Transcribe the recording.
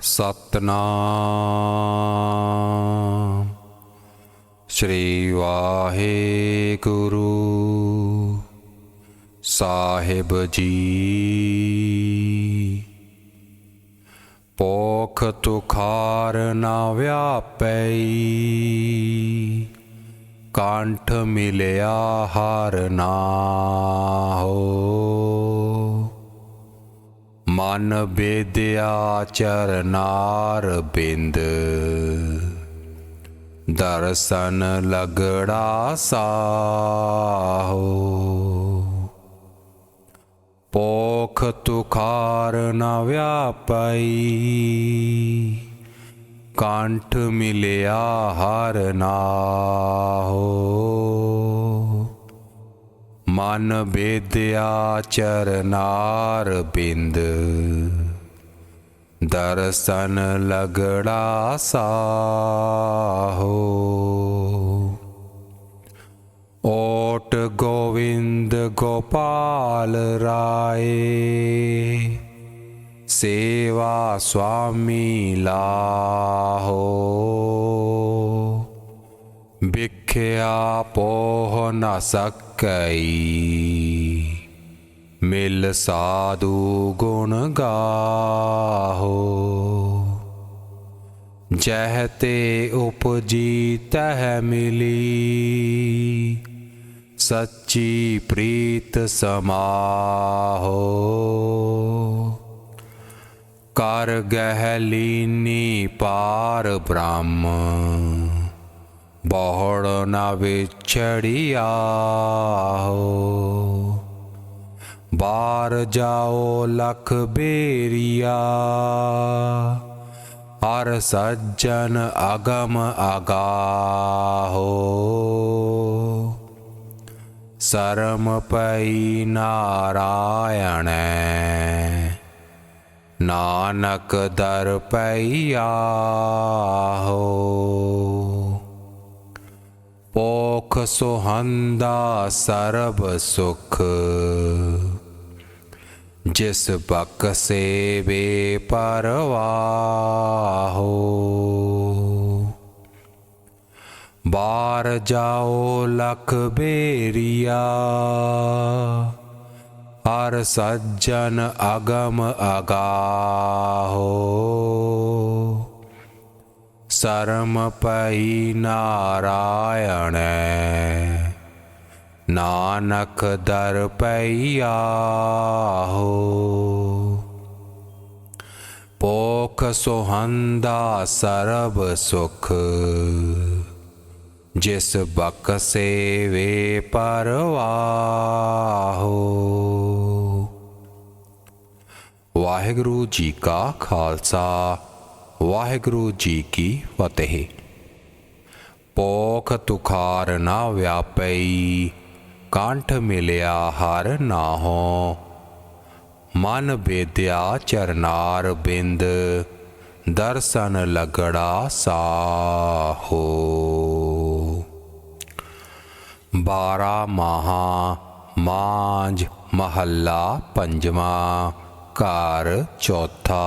ਸਤਨਾਮ। ਸ੍ਰੀ ਵਾਹਿਗੁਰੂ ਸਾਹਿਬ ਜੀ। ਪੋਖ ਤੁਖਾਰ ਨਾ ਵਿਆਪਈ ਕੰਠ ਮਿਲਿਆ ਹਰ ਨਾਹੋ ਮਨ ਬੇਦਿਆ ਚਰਨਾਰ ਬਿੰਦ। ਦਰਸ਼ਨ ਲਗੜਾ ਸਾਹੋ। ਪੋਖ ਤੁਖਾਰ ਨ ਵਿਆਪਈ। ਕੰਠ ਮਿਲਿਆ ਹਰ ਨਾਹੋ। ਮਨ ਬੇਦਿਆ ਚਰਨਾਰ ਬਿੰਦ। ਦਰਸ਼ਨ ਲਗੜਾ ਸਾਹੋ। ਓਟ ਗੋਵਿੰਦ ਗੋਪਾਲ ਰਾਏ ਸੇਵਾ ਸੁਆਮੀ ਲਾਹੋ। ਵਿਖਿਆ ਪੋਹ ਨਾ ਸਕਈ। ਮਿਲ ਸਾਧੂ ਗੁਣ ਗਾਹੋ। ਜਹ ਤੇ ਉਪਜੀ ਤਹ ਮਿਲੀ। ਸੱਚੀ ਪ੍ਰੀਤ ਸਮਾਹੋ। ਕਰ ਗਹਿ ਪਾਰ ਬ੍ਰਹਮ। ਬਹੁੜ ਨਾ ਵਿਛੜਿਆ ਹੋ। ਬਾਰ ਜਾਓ ਲਖ ਬੇਰੀਆ। ਹਰ ਸੱਜਣ ਅਗਮ ਅਗਾਹੋ ਸਰਮ ਪਈ ਨਾਰਾਇਣ। ਨਾਨਕ ਦਰ ਪਈਆ ਹੋ। ਪੋਖ ਸੁਹੰਦਾ ਸਰਬ ਸੁਖ। ਜਿਸ ਬਕ ਸੇਵੇ ਪਰਵਾਹੋ। ਬਾਰ ਜਾਓ ਲਖ ਬੇਰੀਆ। ਹਰ ਸੱਜਣ ਅਗਮ ਅਗਾਹੋ। ਸਰਮ ਪਈ ਨਾਰਾਇਣ ਨਾਨਕ ਦਰ ਪਈ ਹੋ ਪੋਖ ਸੁਹੰਦਾ ਸਰਬ ਸੁਖ, ਜਿਸ ਬਕ ਸੇਵੇ ਪਰਵਾਹੋ। ਵਾਹਿਗੁਰੂ ਜੀ ਕਾ ਖਾਲਸਾ। ਵਾਹਿਗੁਰੂ ਜੀ ਕੀ ਫਤਿਹ। ਪੋਖ ਤੁਖਾਰ ਨਾ ਵਿਆਪਈ, ਕੰਠ ਮਿਲਿਆ ਹਰ ਨਾਹੋ। ਮਨ ਬੇਦਿਆ ਚਰਨਾਰ ਬਿੰਦ, ਦਰਸ਼ਨ ਲਗੜਾ ਸਾਹੋ। ਬਾਰਾ ਮਹਾ ਮਾਂਝ ਮਹੱਲਾ ਪੰਜਵਾਂ, ਘਰ ਚੌਥਾ।